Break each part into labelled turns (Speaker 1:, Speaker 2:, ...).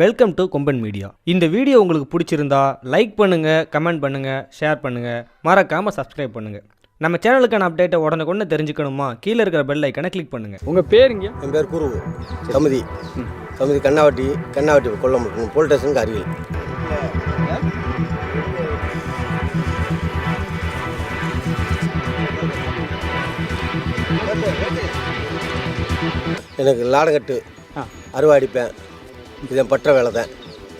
Speaker 1: Welcome to Komban media இந்த video உங்களுக்கு பிடிச்சிருந்தா லைக் பண்ணுங்க கமெண்ட் பண்ணுங்க ஷேர் பண்ணுங்க. மறக்காம சப்ஸ்கிரைப் பண்ணுங்க. நம்ம சேனலுக்கான அப்டேட்டை உடனுக்குடனே தெரிஞ்சுக்கணுமா? கீழே இருக்கிற பெல் ஐக்கனை கிளிக் பண்ணுங்க.
Speaker 2: உங்கள் பேருங்க
Speaker 3: என் பேர் குருவு. சமிதி. சமிதி கண்ணாவட்டி கண்ணாவட்டி கொல்லம் போலீஸ் ஸ்டேஷனுக்கு அருகில். எனக்கு லாடகட்டு. அருவா அடிப்பேன் இது பற்ற வேலை தான்.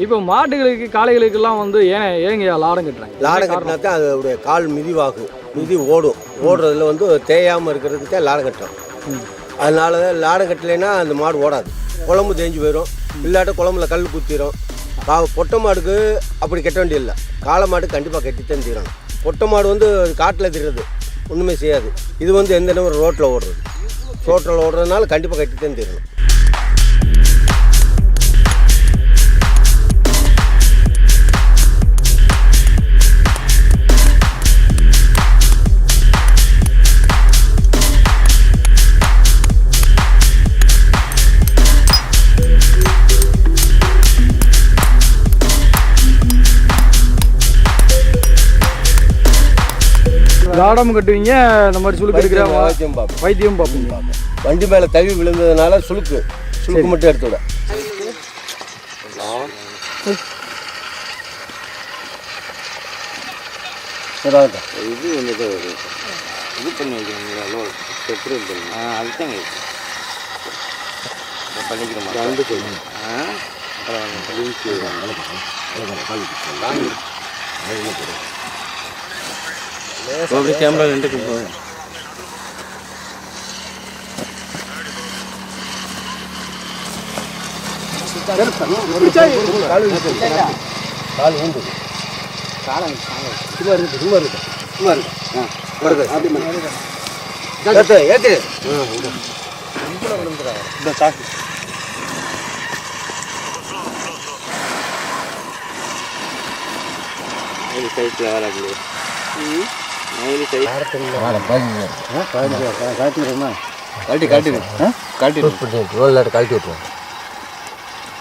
Speaker 2: இப்போ மாட்டுகளுக்கு காளைகளுக்கெல்லாம் வந்து ஏன் ஏங்கய்யா லாடம் கட்டுறாங்க?
Speaker 3: லாடம் கட்டினா தான் அதோடைய கால் மிதிவாகும். மிதி ஓடும். ஓடுறதுல வந்து தேயாமல் இருக்கிறதுக்கு தான் லாடம் கட்டுறோம். அதனால தான் லாடம் கட்டலைன்னா அந்த மாடு ஓடாது. குழம்பு தேஞ்சு போயிடும் இல்லாட்ட குழம்புல கல் குத்திரும். கா பொட்டை மாடுக்கு அப்படி கட்ட வேண்டியதில்லை. காளை மாடு கண்டிப்பாக கட்டித்தான் தீரணும். பொட்டை மாடு வந்து காட்டில் திரிறது. ஒன்றுமே செய்யாது. இது வந்து எந்த நேரம் ரோட்டில் ஓடுறது. ரோட்டில் ஓடுறதுனால கண்டிப்பாக கட்டித்தான் தீரணும்.
Speaker 2: லாடம் கட்டுவீங்க இந்த மாதிரி சுழுக்கு எடுக்கிற
Speaker 3: வைத்தியம் பார்ப்போம்.
Speaker 2: வைத்தியம் பார்ப்பீங்க.
Speaker 3: வண்டி மேலே தவி விழுந்ததுனால சுளுக்கு. சுளுக்கு மட்டும் எடுத்து விட
Speaker 4: இது ஒரு இது பண்ணி வைக்கிறீங்களா? பெட்ரோல் பண்ணி. ஆ அதுதாங்க பண்ணிக்கிறோம் ரெண்டு சொல்லுங்க ஆ? அப்படி கேமரா ரெண்டுக்கு போகும்
Speaker 3: கால் ஊண்டு சும்மா இருக்கு சும்மா இருக்கு சும்மா இருக்கு ஆ வருது அப்படி ஏத்து
Speaker 4: இந்த சாக்கு சைஸில் வராது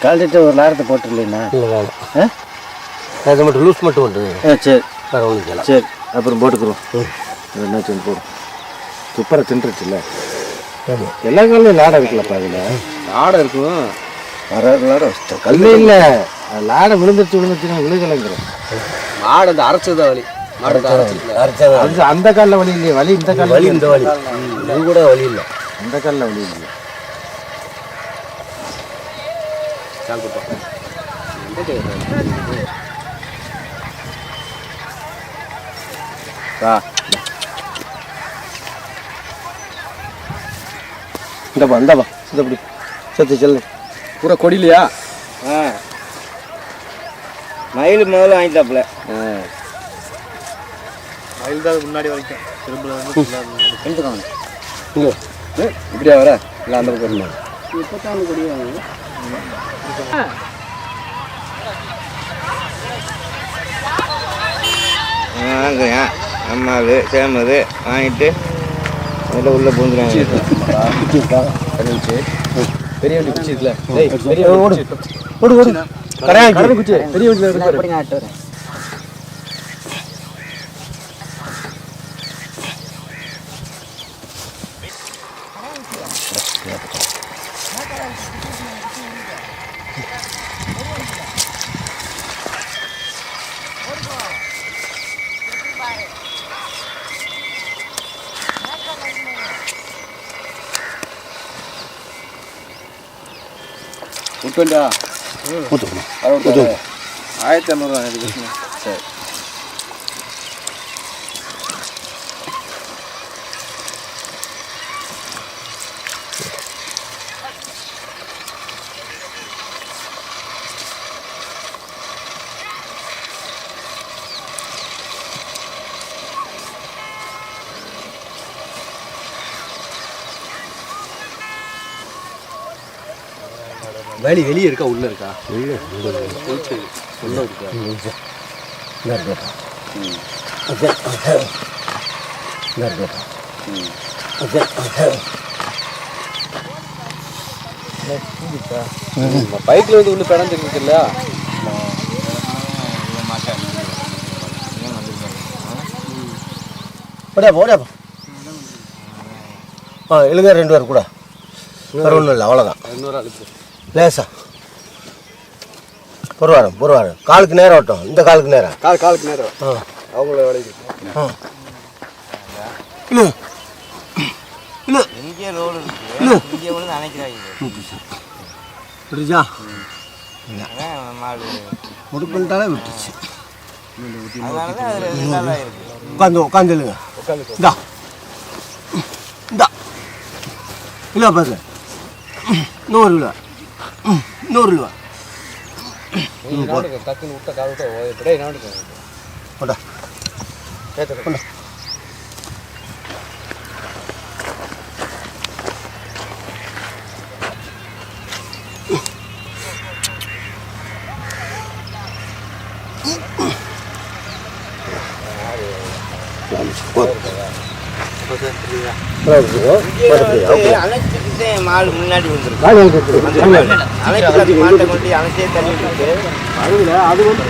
Speaker 4: கழட்டிட்டு ஒரு நேரத்தை போட்டுருலீண்ணா
Speaker 3: இல்லை வேணாம். அது மட்டும் லூஸ் மட்டும் பண்ணுறது
Speaker 4: சரி.
Speaker 3: வேறு ஒன்றும்
Speaker 4: சரி அப்புறம் போட்டுக்கிறோம் என்ன செஞ்சு போடும் துப்பரை தின்றுச்சுல்ல. எல்லா காலையும் லாடம் இருக்குல்லப்பா அதில்.
Speaker 3: ஆடை இருக்கும்?
Speaker 4: வர லாடம் கல்லு இல்லை லாடை விழுந்துருச்சு விழுந்துச்சுன்னா விழுகலைங்கிறோம்
Speaker 3: மாடு அந்த அரைச்சது வலி.
Speaker 4: அது அந்த காலில் வலி இல்லையே வலி இந்த காலில்
Speaker 3: வலி இந்த வலி. இது கூட வலி இல்லை.
Speaker 4: அந்த காலில் வலி இல்லையே.
Speaker 3: இந்தப்பா இந்தப்பா இந்தப்படி சத்து செல்லு.
Speaker 2: பூரா கொடிலையா
Speaker 4: ஆ. மயில் முதல்ல வாங்கிட்டாப்புல.
Speaker 2: மயில் முன்னாடி வரைக்கும். திரும்ப
Speaker 3: இங்கே. இப்படியா வர? இல்லை அந்த பக்கம்
Speaker 4: வாங்குங்க அம்மாவு சேமது வாங்கிட்டு அதில் உள்ளே பூந்துருவாங்க.
Speaker 3: பெரிய வண்டி குச்சி இருக்குல்ல. டேய் பெரிய ஓடு ஓடு. கரையாங்கி குச்சி. だと
Speaker 4: か。
Speaker 3: あ
Speaker 4: えてもい。
Speaker 3: வலி வெளியே இருக்கா? உள்ள இருக்கா? உள்ள இருக்கா?
Speaker 2: பைக்கில் வந்து உள்ள பிடஞ்சிருக்கு இல்லையா?
Speaker 3: போடா போடாப்பா ஆ எழுங்க ரெண்டு பேர் கூட. வேறு ஒன்றும் இல்லை அவ்வளோதான் லேசா. பொருவாரம் பொருவாரம் காலுக்கு நேரம் ஓட்டம் இந்த காலுக்கு நேரம்.
Speaker 2: கால் காலுக்கு நேரம்.
Speaker 3: ஆ.
Speaker 2: அவங்கள வேலைக்கு
Speaker 3: ஆ. இழு இழு
Speaker 5: இங்கே ரோடு இருக்கு. இங்கே வந்து அதான் மாடு?
Speaker 3: முடுப்புன்ட்டாலே விட்டுருச்சு. உட்காந்து உட்காந்து இல்லைங்க இந்தா. இந்தா. இல்லை பாரு. நூறு கிலோ நூறு கிலோ
Speaker 2: டக்குன்னு விட்ட கால் விட்ட இப்படியே நாடு
Speaker 3: போடா. போடா.
Speaker 5: அணைச்சிக்கிட்டே மாடு முன்னாடி வந்துருக்கு அணைச்சி மாட்டை கொண்டு அணைச்சே தள்ளி
Speaker 2: அது வந்து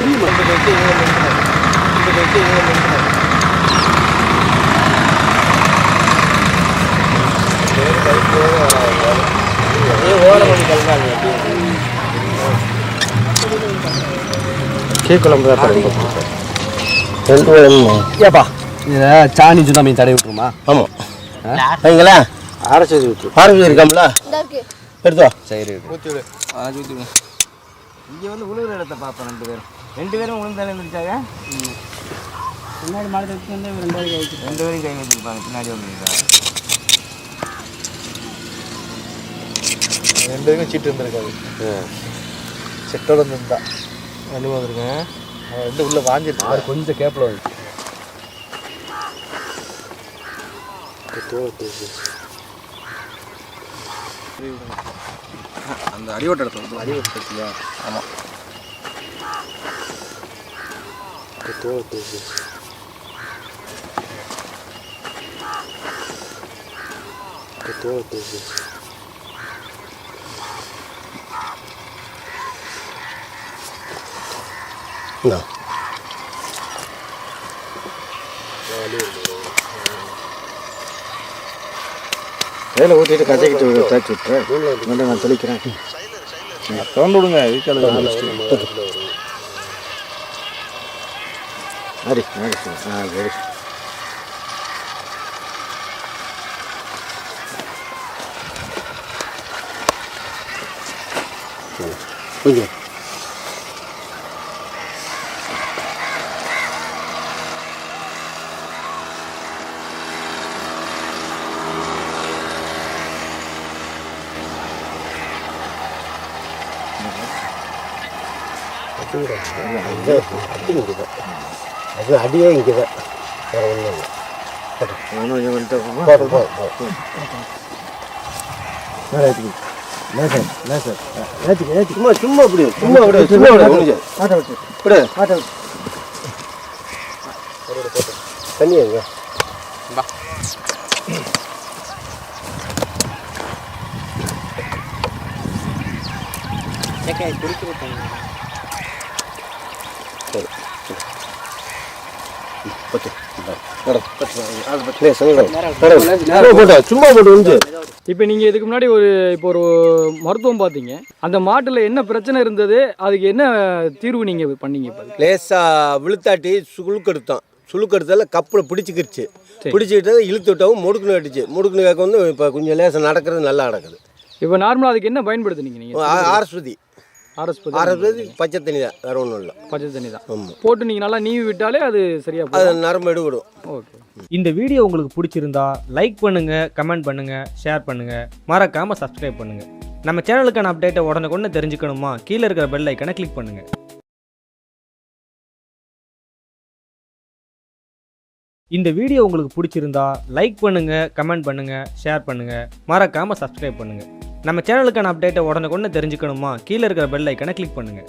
Speaker 5: கலந்தாங்க
Speaker 3: கீழ்குழம்பு தான் ஏப்பா.
Speaker 2: இதில் சாணி சுண்ணாமி தடவி விட்டுருமா?
Speaker 3: ஆமாம் வைங்களா
Speaker 2: அரைச்சது விட்டு
Speaker 3: ஆரம்பி இருக்காமல? எடுத்தோ
Speaker 2: சரி
Speaker 5: இங்கே வந்து உழுவுற இடத்த பார்ப்போம் ரெண்டு பேரும். ரெண்டு பேரும் உளுந்தாலே இருந்துச்சாங்க பின்னாடி மாடு வச்சு வந்து ரெண்டு பேரும் ரெண்டு பேரும் கை வச்சிருப்பாங்க. பின்னாடி வந்துருக்காங்க
Speaker 4: ரெண்டு பேருக்கும் சீட்டு இருந்திருக்காது. செட்டோட இருந்திருந்தா.
Speaker 5: ரெண்டு வந்துருக்கேன்
Speaker 4: அவன் ரெண்டு உள்ள
Speaker 2: அது கொஞ்சம் கேப்பில் வந்து
Speaker 4: அந்த அடிவட்ட இடத்துல அடிவட்ட இடத்துலையா ஆமாம்
Speaker 3: இந்தா.
Speaker 4: வேலை ஊற்றிட்டு கசக்கிட்டு தேய்ச்சி விட்டுறேன் வேண்டாம் நான் தெளிக்கிறேன். திறந்து விடுங்க வீட்டில் சரி ஆ சரி.
Speaker 3: கொஞ்சம். அது அடியே இங்கே தான் வேறு ஒன்றும் இல்லை போதும் சும்மா சும்மா சும்மா சும்மா விட்டு. விட்டு. தண்ணி எங்க சும்மா போட்டு வந்து
Speaker 2: இப்போ நீங்கள் இதுக்கு முன்னாடி ஒரு இப்போ ஒரு மருத்துவம் பார்த்தீங்க. அந்த மாட்டில் என்ன பிரச்சனை இருந்தது? அதுக்கு என்ன தீர்வு நீங்கள் பண்ணீங்க இப்போ
Speaker 3: லேசாக விழுத்தாட்டி சுழுக்கெடுத்தோம் சுழுக்கெடுத்தால கப்பில் பிடிச்சிக்கிருச்சு.
Speaker 2: சரி.
Speaker 3: பிடிச்சிக்கிட்டது இழுத்து விட்டவும் முடுக்குன்னு கட்டுச்சு முடுக்குன்னு கேட்க வந்து இப்போ கொஞ்சம் லேசாக நடக்கிறது நல்லா நடக்குது.
Speaker 2: இப்போ நார்மலாக அதுக்கு என்ன பயன்படுத்துனீங்க நீங்கள்
Speaker 3: ஆரஸ்பதி
Speaker 2: ஆர்எஸ்
Speaker 3: பச்சை தண்ணி தான் வேறு ஒன்றும் இல்லை.
Speaker 2: பச்சை தண்ணி தான்.
Speaker 3: ஆமாம்
Speaker 2: போட்டு நீங்கள் நல்லா நீவி விட்டாலே அது சரியா
Speaker 3: அது நரம்பு எடுவிடும்
Speaker 2: ஓகே.
Speaker 1: இந்த வீடியோ உங்களுக்கு பிடிச்சிருந்தா லைக் பண்ணுங்க கமெண்ட் பண்ணுங்க ஷேர் பண்ணுங்க. மறக்காம சப்ஸ்கிரைப் பண்ணுங்க. நம்ம சேனலுக்கான அப்டேட்டை உடனுக்குடனே தெரிஞ்சுக்கணுமா? கீழே இருக்கிற பெல் ஐக்கனை கிளிக் பண்ணுங்க. இந்த வீடியோ உங்களுக்கு பிடிச்சிருந்தா லைக் பண்ணுங்க கமெண்ட் பண்ணுங்க ஷேர் பண்ணுங்க. மறக்காம சப்ஸ்கிரைப் பண்ணுங்க. நம்ம சேனலுக்கான அப்டேட்டை உடனுக்குன்னு தெரிஞ்சுக்கணுமா? கீழே இருக்கிற பெல் ஐக்கனை கிளிக் பண்ணுங்கள்